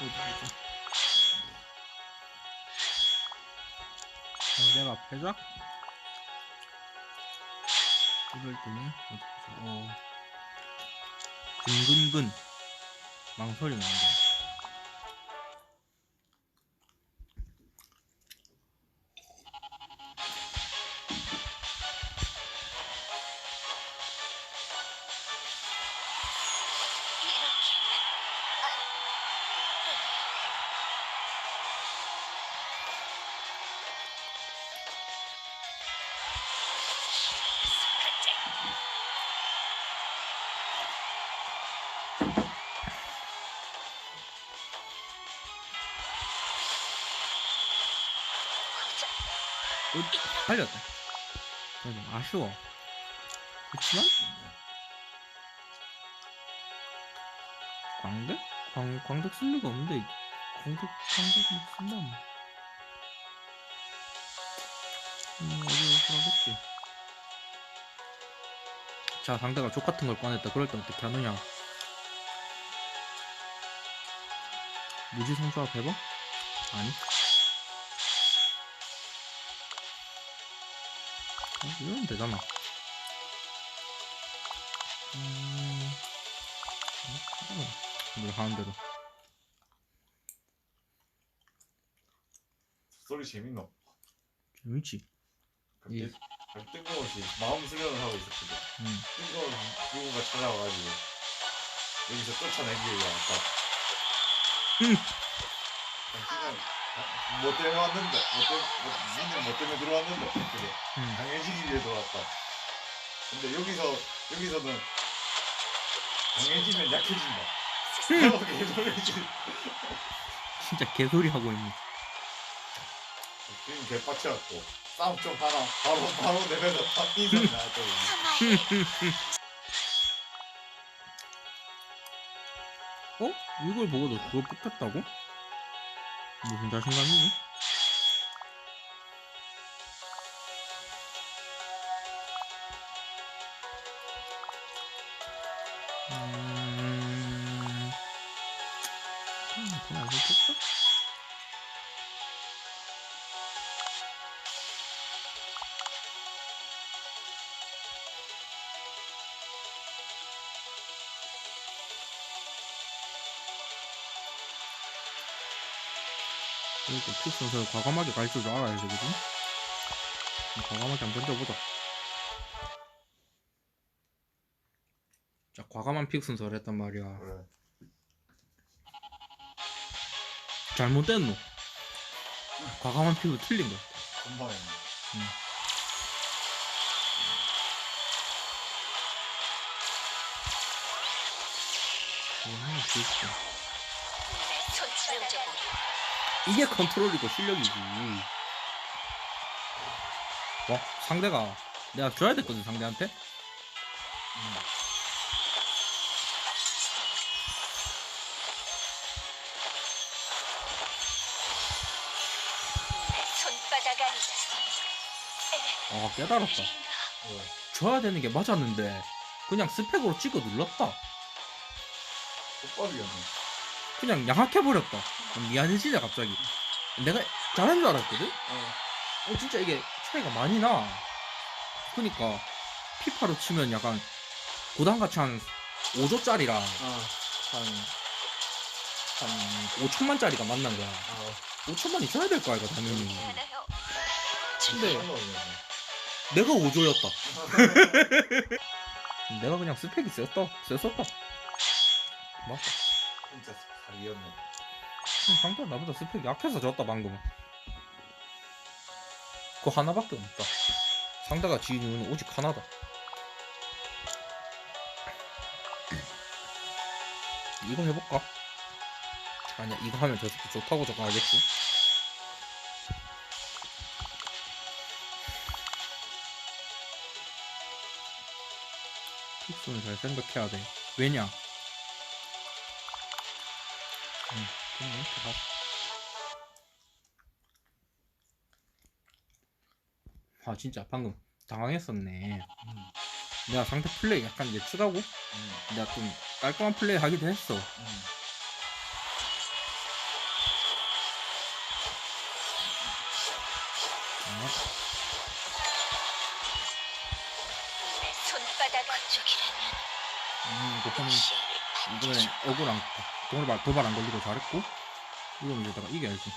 어디 보자. 상대가 패작? 이럴 때는 어디 보자. 어. 근근근. 안 돼. 어, 달렸다. 좀 아쉬워. 그치만? 광대? 광, 광대 쓸 리가 없는데, 광대, 광대 뭐 쓴다, 뭐. 음, 어디 들어갔지? 자, 상대가 족 같은 걸 꺼냈다. 그럴 때 어떻게 하느냐? 무지 성조합 해봐? 아니. 이러면 되잖아. 음, 음, 뭐 하는 대로. 소리 재밌노? 재밌지? 갑자기 예. 뜬금없이 마음 수련을 하고 있었거든. 음. 뜬금없이 누군가 찾아와가지고 여기서 쫓아내기 위해 왔다. 음. 뭐 때문에 왔는데? 뭐 때문에, 뭐, 뭐 때문에 들어왔는데? 그래. 음. 강해지기 위해 들어왔다. 근데 여기서, 여기서는 강해지면 약해진다. 음. 개소리지. 진짜 개소리 하고 있네. 지금 개빡쳐갖고 싸움 좀 하나 바로 바로 내면서 딱 인상 나왔더니 어? 이걸 보고 너 그걸 뽑혔다고? 무슨 자신감이니? 그러니까 픽 선수 과감하게 갈 줄 알아야 되거든. 과감하게 한번 던져보자. 자, 과감한 픽 순서를 했단 말이야. 그래 잘못됐노. 과감한 픽은 틀린 거야. 금방에 이거 하나 지울게. 천치명적으로 이게 컨트롤이고 실력이지. 와, 상대가 내가 줘야 됐거든 상대한테. 음. 손바닥 아니다. 아 깨달았다. 그래 줘야 되는 게 맞았는데 그냥 스펙으로 찍어 눌렀다. 족밥이었네 그냥 양악해 버렸다. 미안해지네 갑자기. 내가 잘한 줄 알았거든. 어. 어 진짜 이게 차이가 많이 나. 그니까 피파로 치면 약간 고단가치 한 5조짜리랑 아, 한, 한 5천만짜리가 만난 거야. 아, 5천만 있어야 될 거 아이가 당연히. 괜찮아요. 근데 상관없네. 내가 5조였다. 내가 그냥 스펙이 셌다. 셌었다. 맞다. 진짜 살이었네 상대 나보다 스펙 약해서 졌다 방금. 그거 하나밖에 없다. 상대가 이유는 오직 하나다. 이거 해볼까? 아니야 이거 하면 저 좋다고 저거 알겠지? 픽스는 잘 생각해야 돼. 왜냐? 아 진짜 방금 당황했었네 음. 내가 상태 플레이 약간 예측하고 음. 내가 좀 깔끔한 플레이 하기도 했어 음. 음, 보통 이번에 억울 안 도발, 도발 안 걸리고 잘했고 이건 이제 내가 이겨야지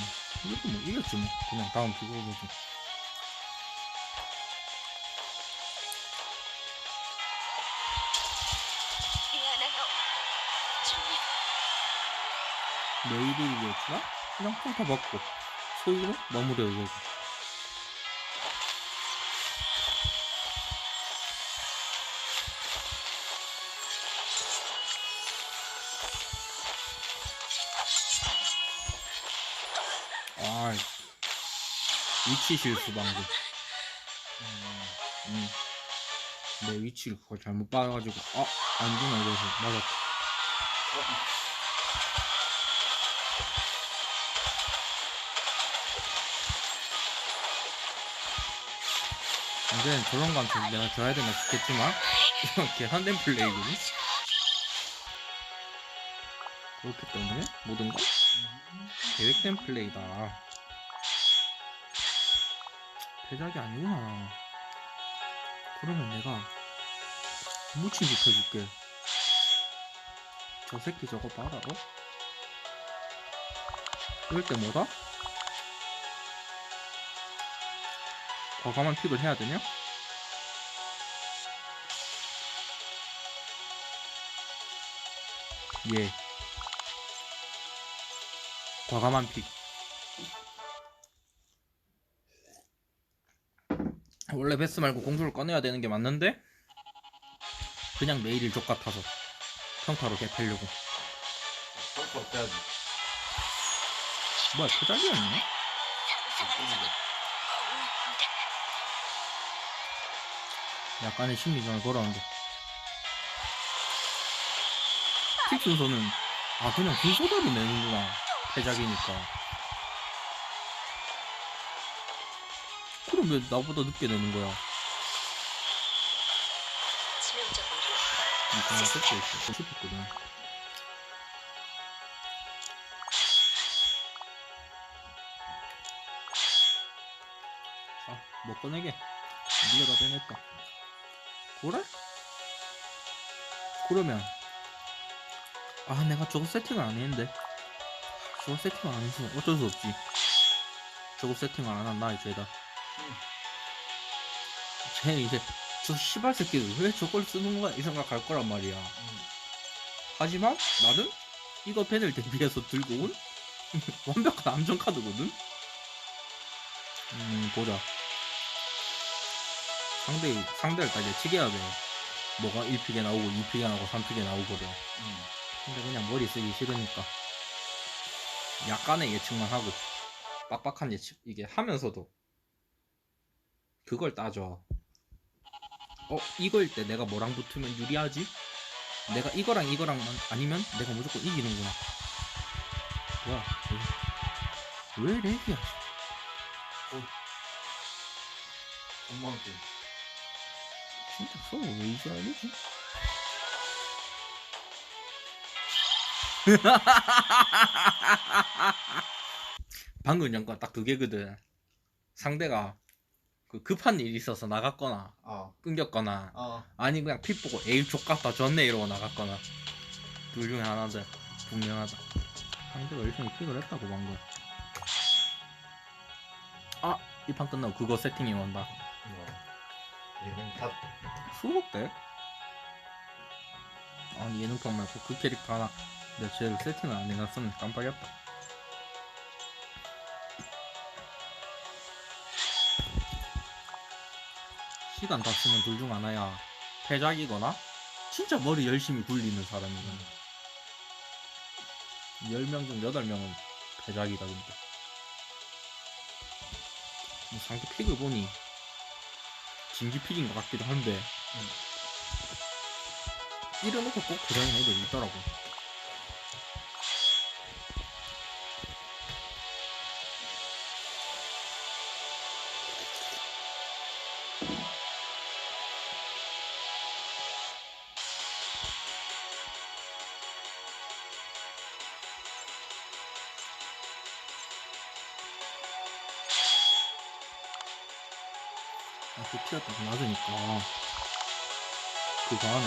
뭐 이것도 뭐 이겼지 뭐 그냥 다음 비교해 보지 미안해요. 좀 내일이 이겼구나? 그냥 평타 받고 소위로 마무리해야 되 위치 실 수 방금 음, 음. 내 위치를 그걸 잘못 봐가지고 아 안주나 이래서 맞았다. 이제는 저런 거한테 내가 줘야 되나 싶겠지만 이건 계산된 플레이거든 그렇기 때문에 모든 건 계획된 플레이다 대작이 아니구나 그러면 내가 무침 시켜줄게 저 새끼 저거 봐라 어? 이럴 때 뭐다? 과감한 픽을 해야 되냐? 예. 과감한 픽. 원래 베스 말고 공수를 꺼내야 되는 게 맞는데 그냥 메일을 족 같아서 평타로 개패려고 그렇게 어때야지. 뭐야 표작이었네? 약간의 심리전을 걸었는데 픽 순서는 아 그냥 순서대로 내는구나 패작이니까 왜 나보다 늦게 내는 거야. 이상한 색도 있어. 싶었거든. 자, 뭐 꺼내게. 니가 다 빼냈다 그래? 그러면. 아 내가 저거 세팅을 안 했는데. 저거 세팅을 안 했으면 어쩔 수 없지. 저거 세팅을 안 한 나의 죄다 쟤 이제 저 씨발 새끼들 왜 저걸 쓰는 거야 이 생각할 거란 말이야 음, 하지만 나는 이거 펜을 대비해서 들고 온 완벽한 암전 카드거든. 음 보자. 상대 상대를 다 예측해야 돼. 뭐가 1픽에 나오고 2픽에 나오고 3픽에 나오거든. 음. 근데 그냥 머리 쓰기 싫으니까 약간의 예측만 하고 빡빡한 예측 이게 하면서도 그걸 따져. 어 이거일 때 내가 뭐랑 붙으면 유리하지? 내가 이거랑 이거랑 아니면 내가 무조건 이기는구나. 뭐야? 왜, 왜 렉이야? 건망증. 진짜 서버 왜 이제 알리지? 방금 전과 딱두 개거든. 상대가 그 급한 일이 있어서 나갔거나 아, 끊겼거나 아, 아니 그냥 핏 보고 에이 족같다 졌네 이러고 나갔거나. 둘 중에 하나다 분명하다. 상대가 열심히 픽을 했다고 방금. 아 이 판 끝나고 그거 세팅이 온다. 이거. 얘는 다 수록대? 아니 예능판 말고 그 캐릭터 하나. 내가 쟤를 세팅을 안 해놨으면 깜빡이었다 시간 다 쓰면 둘 중 하나야. 패작이거나 진짜 머리 열심히 굴리는 사람이거든 10명 중 8명은 패작이다 근데. 이 상대 픽을 보니 진지 픽인 것 같기도 한데. 이래놓고 꼭 그러는 애들이 있더라고 그 티가 딱 낮으니까. 그거 하네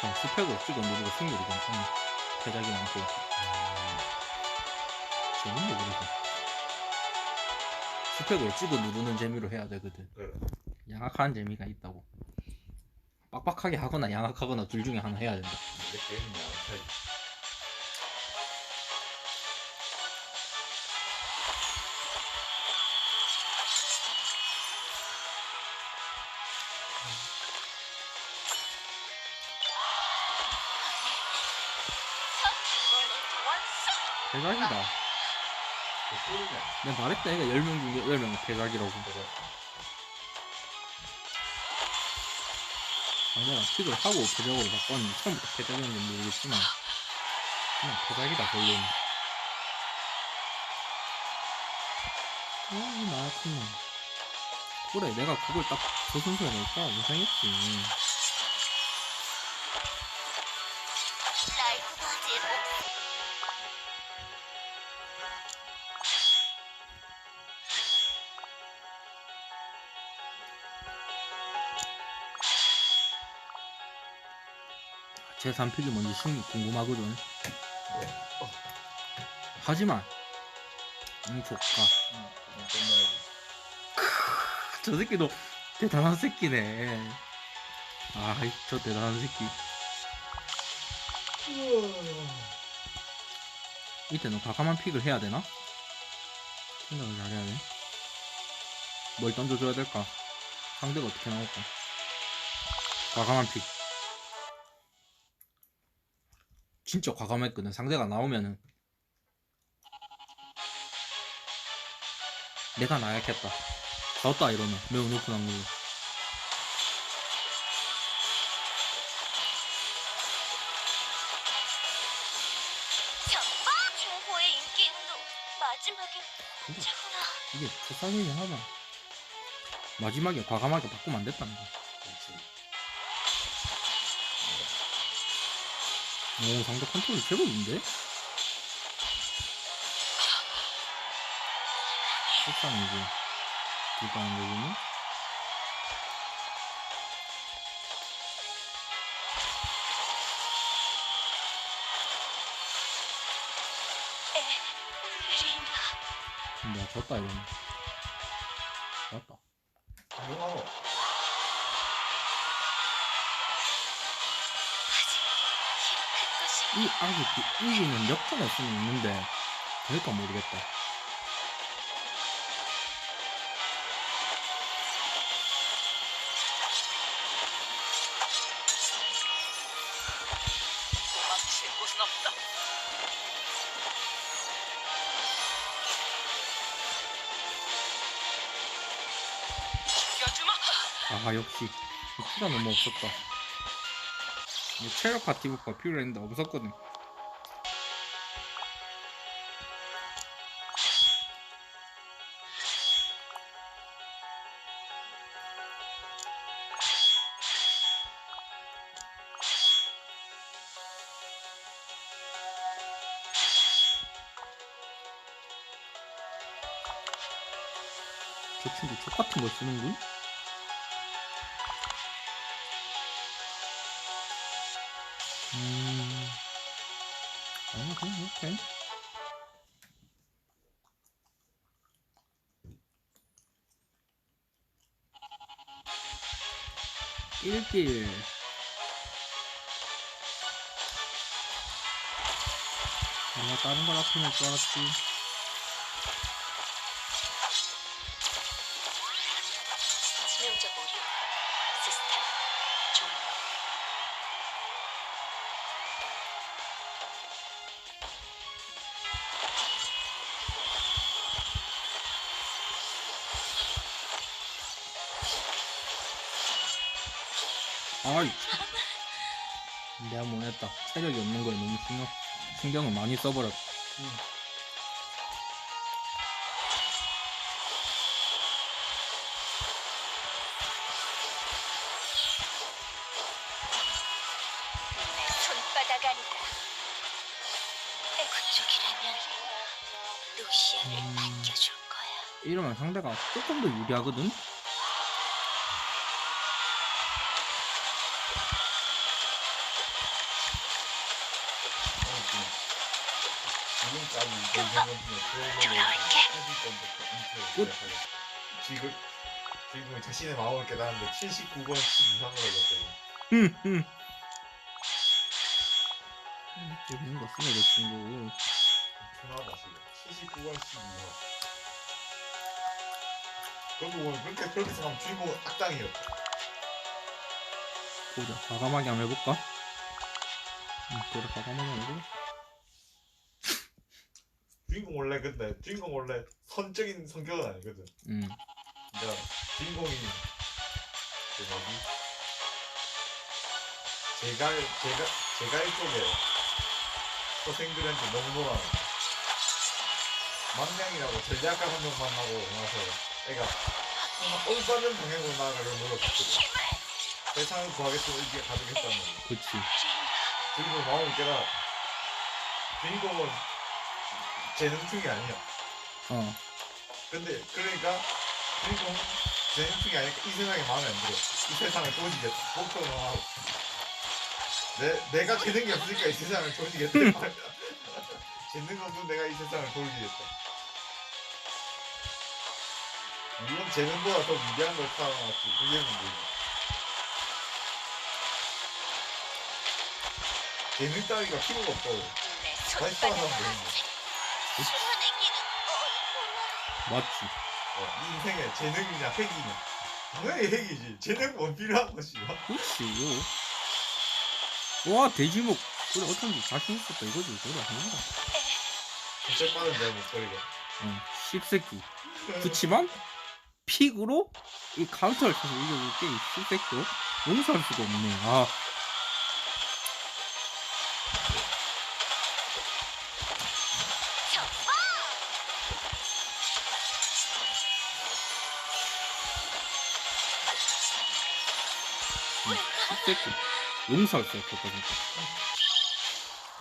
그냥 스펙을 찍어 누르고 승률이 괜찮네 패작이 많고. 재밌네 그래서 스펙을 찍어 누르는 재미로 해야 되거든. 그래. 양악한 재미가 있다고. 빡빡하게 하거나 양악하거나 둘 중에 하나 해야 된다 그그 소리냐. 내가 말했다 얘가 10명 중에 10명 패작이라고 그래. 상대가 픽을 하고 패작으로 바꿨는데 처음부터 패작이었는지 모르겠지만 그냥 패작이다 결론은 어 나였구나 그래 내가 그걸 딱저 순서에 넣을까 이상했지 제 3픽이 뭔지 승리 궁금하거든 하지만 응. 그냥 끝나야지. 저 새끼도 대단한 새끼네 아이 저 대단한 새끼 이때는 과감한 픽을 해야 되나? 생각을 잘해야 돼. 뭘 던져줘야 될까? 상대가 어떻게 나올까? 과감한 픽. 진짜 과감했거든. 상대가 나오면은 내가 나약했다. 졌다 이러면 매우 높은 확률로. 정말 최고의 인기 운동 마지막에 근데 차구나 이게 불쌍하긴 하다. 마지막에 과감하게 바꾸면 안 됐다는 거. 그 오 상대 컨트롤 제법인데? 속상이지 거군요 에린다. 내가 졌다 이러면 이이 아직 그 이기는 역전할 수는 있는데 될까 모르겠다. 아 역시 피가 너무 없었다. 뭐 체력 파티브가 필요했는데 없었거든 저 친구 족같은 걸 쓰는군? 길 내가 다른 걸 놓을 줄 알았지. 없는 거에 너무 신경, 신경을 많이 써버렸. 내 손바닥 아니다 음. 반겨줄 거야 이러면 상대가 조금 더 유리하거든. 돌아올게. 끝. 지금 지금 자신의 마음을 깨달았는데 79번씩 이상으로 올렸어요. 흠, 흠. 재밌는 거 쓰네, 내 친구. 엄청나다 지금 79번씩 이상. 그러고 보면 그렇게 그렇게 생각하면 주인공은 악당이었죠. 보자, 과감하게 한번 해볼까? 응, 그래, 과감하게 한번 해볼까? 주인공 원래 근데 주인공 원래 선적인 성격은 아니거든. 응. 그러니까 주인공이 그 뭐지? 제갈 제갈 제갈 쪽에 서생들한테 너무너무 망냥이라고 전략가 한 명 만나고 나서 애가 올바른 방향으로 나아가려고 노력했거든. 세상을 구하겠다고 이게 가득했다는 그치. 주인공 마음을 깨달아. 주인공은 재능충이 아니야. 어. 근데 그러니까 주인공 재능충이 아니니까 이 세상에 마음에 안 들어. 이 세상을 조지겠다. 목표로 하고. 내 내가 재능이 없으니까 이 세상을 조지겠다. 재능 없는 내가 이 세상을 조지겠다. 물론 재능보다 더 위대한 걸 타고났지. 그게 문제지. 재능 따위가 필요가 없다고. 내 다시 떠나면 되는 실현행기는 맞지. 어, 이 인생에 재능이냐 핵이냐. 당연히 핵이지. 재능 뭐 필요한 것이. 그치, 요. 와, 돼지목. 그래, 어쩐지 자신 있었다, 이거지. 그래, 아닌가. 진짜 빠른데 목소리가. 응, 씹새끼. 그치만, 픽으로 이 카운터를 쳐서 이겨볼 게, 이 씹새끼도. 용서할 수가 없네. 아, 새끼. 없었다, 진짜.